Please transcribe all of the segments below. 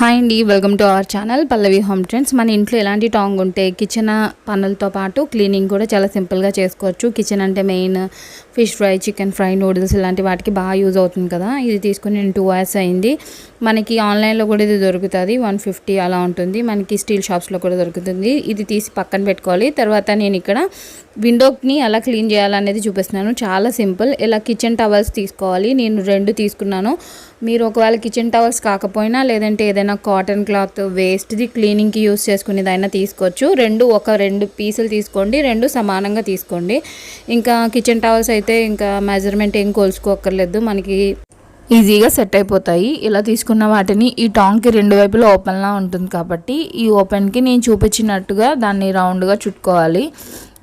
Hi అండి welcome to our channel Pallavi home trends. మన ఇంట్లో ఎలాంటి టాంగ్ ఉంటే కిచెన్ పనులతో పాటు క్లీనింగ్ కూడా చాలా సింపుల్గా చేసుకోవచ్చు. కిచెన్ అంటే main fish fry chicken fry noodles ఇలాంటి వాటికి బాగా యూజ్ అవుతుంది కదా. ఇది తీసుకుని నేను టూ అవర్స్ అయింది. మనకి ఆన్లైన్లో కూడా ఇది దొరుకుతుంది. వన్ ఫిఫ్టీ అలా ఉంటుంది. మనకి స్టీల్ షాప్స్లో కూడా దొరుకుతుంది. ఇది తీసి పక్కన పెట్టుకోవాలి. తర్వాత నేను ఇక్కడ విండోని ఎలా క్లీన్ చేయాలనేది చూపిస్తున్నాను. చాలా సింపుల్. ఇలా కిచెన్ టవల్స్ తీసుకోవాలి. నేను రెండు తీసుకున్నాను. మీరు ఒకవేళ కిచెన్ టవల్స్ కాకపోయినా లేదంటే ఏదైనా కాటన్ క్లాత్ వేస్ట్ది క్లీనింగ్కి యూస్ చేసుకునేదైనా తీసుకోవచ్చు. రెండు ఒక రెండు పీసులు తీసుకోండి రెండు సమానంగా తీసుకోండి. ఇంకా కిచెన్ టవల్స్ అయితే ఇంకా మెజర్మెంట్ ఏం కోల్చుకోక్కర్లేదు. మనకి ఈజీగా సెట్ అయిపోతాయి. ఇలా తీసుకున్న వాటిని ఈ టాంగ్కి రెండు వైపులా ఓపెన్లా ఉంటుంది కాబట్టి ఈ ఓపెన్కి నేను చూపించినట్టుగా దాన్ని రౌండ్గా చుట్టుకోవాలి.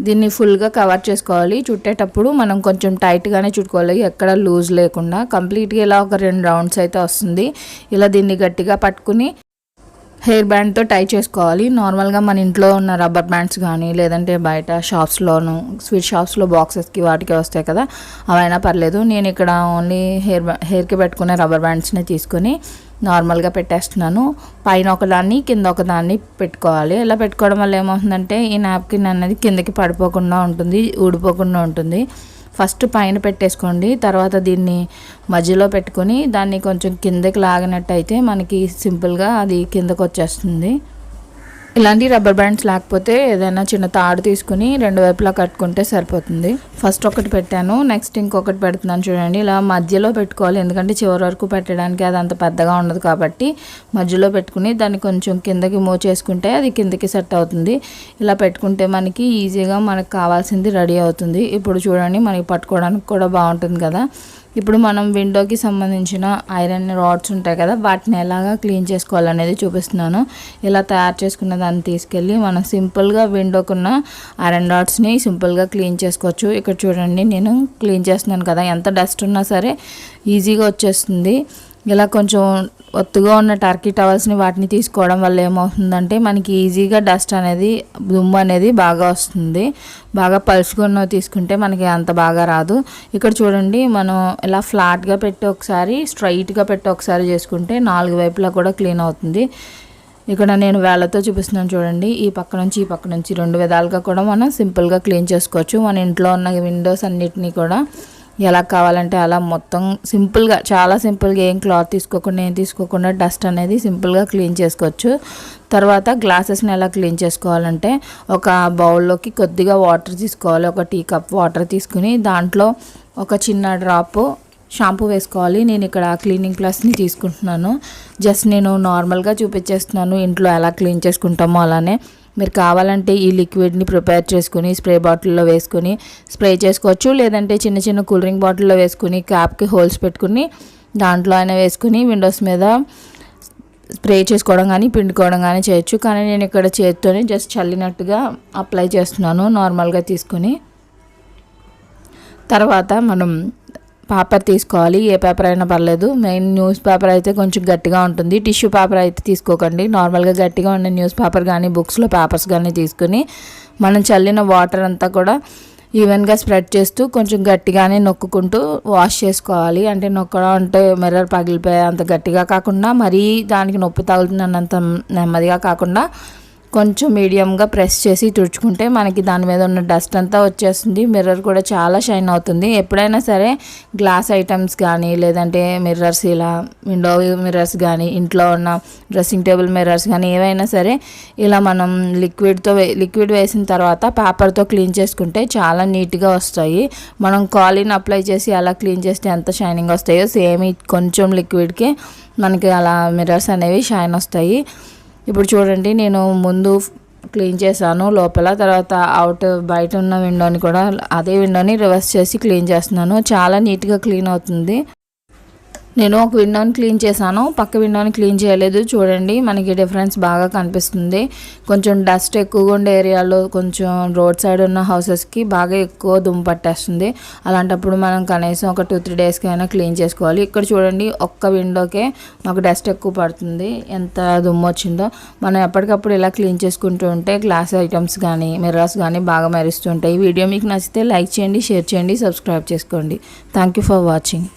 దీన్ని ఫుల్గా కవర్ చేసుకోవాలి. చుట్టేటప్పుడు మనం కొంచెం టైట్గానే చుట్టుకోవాలి. ఎక్కడ లూజ్ లేకుండా. కంప్లీట్గా ఇలా ఒక రెండు రౌండ్స్ అయితే వస్తుంది. ఇలా దీన్ని గట్టిగా పట్టుకుని హెయిర్ బ్యాండ్తో టై చేసుకోవాలి. నార్మల్గా మన ఇంట్లో ఉన్న రబ్బర్ బ్యాండ్స్ కానీ లేదంటే బయట షాప్స్లోను స్వీట్ షాప్స్లో బాక్సెస్కి వాటికి వస్తాయి కదా అవైనా పర్లేదు. నేను ఇక్కడ ఓన్లీ హెయిర్ హెయిర్కి పెట్టుకునే రబ్బర్ బ్యాండ్స్ని తీసుకొని నార్మల్గా పెట్టేస్తున్నాను. పైన ఒకదాన్ని కింద ఒకదాన్ని పెట్టుకోవాలి. ఇలా పెట్టుకోవడం వల్ల ఏమవుతుందంటే ఈ నాప్కిన్ అనేది కిందకి పడిపోకుండా ఉంటుంది ఊడిపోకుండా ఉంటుంది. ఫస్ట్ పైన పెట్టేసుకోండి. తర్వాత దీన్ని మధ్యలో పెట్టుకొని దాన్ని కొంచెం కిందకి లాగినట్టయితే మనకి సింపుల్గా అది కిందకు వచ్చేస్తుంది ఇలాంటి రబ్బర్ బ్యాండ్స్ లేకపోతే ఏదైనా చిన్న తాడు తీసుకుని రెండు వైపులా కట్టుకుంటే సరిపోతుంది. ఫస్ట్ ఒకటి పెట్టాను నెక్స్ట్ ఇంకొకటి పెడుతున్నాను చూడండి. ఇలా మధ్యలో పెట్టుకోవాలి ఎందుకంటే చివరి వరకు పెట్టడానికి అది అంత పెద్దగా ఉండదు కాబట్టి మధ్యలో పెట్టుకుని దాన్ని కొంచెం కిందకి మూవ్ చేసుకుంటే అది కిందకి సెట్ అవుతుంది. ఇలా పెట్టుకుంటే మనకి ఈజీగా మనకు కావాల్సింది రెడీ అవుతుంది. ఇప్పుడు చూడండి మనకి పట్టుకోవడానికి కూడా బాగుంటుంది కదా. ఇప్పుడు మనం విండోకి సంబంధించిన ఐరన్ రాడ్స్ ఉంటాయి కదా వాటిని ఎలాగా క్లీన్ చేసుకోవాలనేది చూపిస్తున్నాను. ఇలా తయారు చేసుకున్న దాన్ని తీసుకెళ్ళి మనం సింపుల్గా విండోకున్న ఐరన్ రాడ్స్ని సింపుల్గా క్లీన్ చేసుకోవచ్చు. ఇక్కడ చూడండి నేను క్లీన్ చేస్తున్నాను కదా ఎంత డస్ట్ ఉన్నా సరే ఈజీగా వచ్చేస్తుంది. ఇలా కొంచెం ఒత్తుగా ఉన్న టర్కీ టవల్స్ని వాటిని తీసుకోవడం వల్ల ఏమవుతుందంటే మనకి ఈజీగా డస్ట్ అనేది దుమ్ము అనేది బాగా వస్తుంది. బాగా పలుచుకున్న తీసుకుంటే మనకి అంత బాగా రాదు. ఇక్కడ చూడండి మనం ఇలా ఫ్లాట్గా పెట్టి ఒకసారి స్ట్రైట్గా పెట్టి ఒకసారి చేసుకుంటే నాలుగు వైపులా కూడా క్లీన్ అవుతుంది. ఇక్కడ నేను వేళ్ళతో చూపిస్తున్నాను చూడండి. ఈ పక్క నుంచి ఈ పక్క నుంచి రెండు విధాలుగా కూడా మనం సింపుల్గా క్లీన్ చేసుకోవచ్చు. మన ఇంట్లో ఉన్న విండోస్ అన్నిటినీ కూడా ఎలా కావాలంటే అలా మొత్తం సింపుల్గా చాలా సింపుల్గా ఏం క్లాత్ తీసుకోకుండా ఏం తీసుకోకుండా డస్ట్ అనేది సింపుల్గా క్లీన్ చేసుకోవచ్చు. తర్వాత గ్లాసెస్ని ఎలా క్లీన్ చేసుకోవాలంటే ఒక బౌల్లోకి కొద్దిగా వాటర్ తీసుకోవాలి. ఒక టీ కప్ వాటర్ తీసుకుని దాంట్లో ఒక చిన్న డ్రాప్ షాంపూ వేసుకోవాలి. నేను ఇక్కడ క్లీనింగ్ ప్లస్ని తీసుకుంటున్నాను. జస్ట్ నేను నార్మల్గా చూపించేస్తున్నాను. ఇంట్లో ఎలా క్లీన్ చేసుకుంటామో అలానే. మీరు కావాలంటే ఈ లిక్విడ్ని ప్రిపేర్ చేసుకుని స్ప్రే బాటిల్లో వేసుకొని స్ప్రే చేసుకోవచ్చు. లేదంటే చిన్న చిన్న కూల్ డ్రింక్ బాటిల్లో వేసుకుని క్యాప్కి హోల్స్ పెట్టుకుని దాంట్లో అయినా వేసుకుని విండోస్ మీద స్ప్రే చేసుకోవడం కానీ పిండుకోవడం కానీ చేయొచ్చు. కానీ నేను ఇక్కడ చేతితోనే జస్ట్ చల్లినట్టుగా అప్లై చేస్తున్నాను నార్మల్గా తీసుకొని. తర్వాత మనం పేపర్ తీసుకోవాలి. ఏ పేపర్ అయినా పర్లేదు. మెయిన్ న్యూస్ పేపర్ అయితే కొంచెం గట్టిగా ఉంటుంది. టిష్యూ పేపర్ అయితే తీసుకోకండి. నార్మల్గా గట్టిగా ఉండే న్యూస్ పేపర్ కానీ బుక్స్లో పేపర్స్ కానీ తీసుకుని మనం చల్లిన వాటర్ అంతా కూడా ఈవెన్గా స్ప్రెడ్ చేస్తూ కొంచెం గట్టిగానే నొక్కుకుంటూ వాష్ చేసుకోవాలి. అంటే నొక్కడం అంటే మిర్రర్ పగిలిపోయే అంత గట్టిగా కాకుండా మరీ దానికి నొప్పి తగులుతున్నంత నెమ్మదిగా కాకుండా కొంచెం మీడియంగా ప్రెస్ చేసి తుడుచుకుంటే మనకి దాని మీద ఉన్న డస్ట్ అంతా వచ్చేస్తుంది. మిర్రర్ కూడా చాలా షైన్ అవుతుంది. ఎప్పుడైనా సరే గ్లాస్ ఐటమ్స్ కానీ లేదంటే మిర్రర్స్ ఇలా విండో మిర్రర్స్ కానీ ఇంట్లో ఉన్న డ్రెస్సింగ్ టేబుల్ మిర్రర్స్ కానీ ఏవైనా సరే ఇలా మనం లిక్విడ్తో లిక్విడ్ వేసిన తర్వాత పేపర్తో క్లీన్ చేసుకుంటే చాలా నీట్గా వస్తాయి. మనం కాలిన్ అప్లై చేసి అలా క్లీన్ చేస్తే ఎంత షైనింగ్ వస్తాయో సేమ్ కొంచెం లిక్విడ్కి మనకి అలా మిర్రర్స్ అనేవి షైన్ వస్తాయి. ఇప్పుడు చూడండి నేను ముందు క్లీన్ చేశాను లోపల తర్వాత అవుట్ బయట ఉన్న విండోని కూడా అదే విండోని రివర్స్ చేసి క్లీన్ చేస్తున్నాను. చాలా నీట్గా క్లీన్ అవుతుంది. నేను ఒక విండోని క్లీన్ చేశాను. పక్క విండోని క్లీన్ చేయలేదు. చూడండి మనకి డిఫరెన్స్ బాగా కనిపిస్తుంది. కొంచెం డస్ట్ ఎక్కువగా ఉండే ఏరియాలో కొంచెం రోడ్ సైడ్ ఉన్న హౌసెస్కి బాగా ఎక్కువ దుమ్ము పట్టేస్తుంది. అలాంటప్పుడు మనం కనీసం ఒక టూ త్రీ డేస్కి అయినా క్లీన్ చేసుకోవాలి. ఇక్కడ చూడండి ఒక్క విండోకే మాకు డస్ట్ ఎక్కువ పడుతుంది. ఎంత దుమ్ము వచ్చిందో. మనం ఎప్పటికప్పుడు ఇలా క్లీన్ చేసుకుంటూ ఉంటే గ్లాస్ ఐటమ్స్ కానీ మిర్రర్స్ కానీ బాగా మెరుస్తుంటాయి. ఈ వీడియో మీకు నచ్చితే లైక్ చేయండి షేర్ చేయండి సబ్స్క్రైబ్ చేసుకోండి. Thank you for watching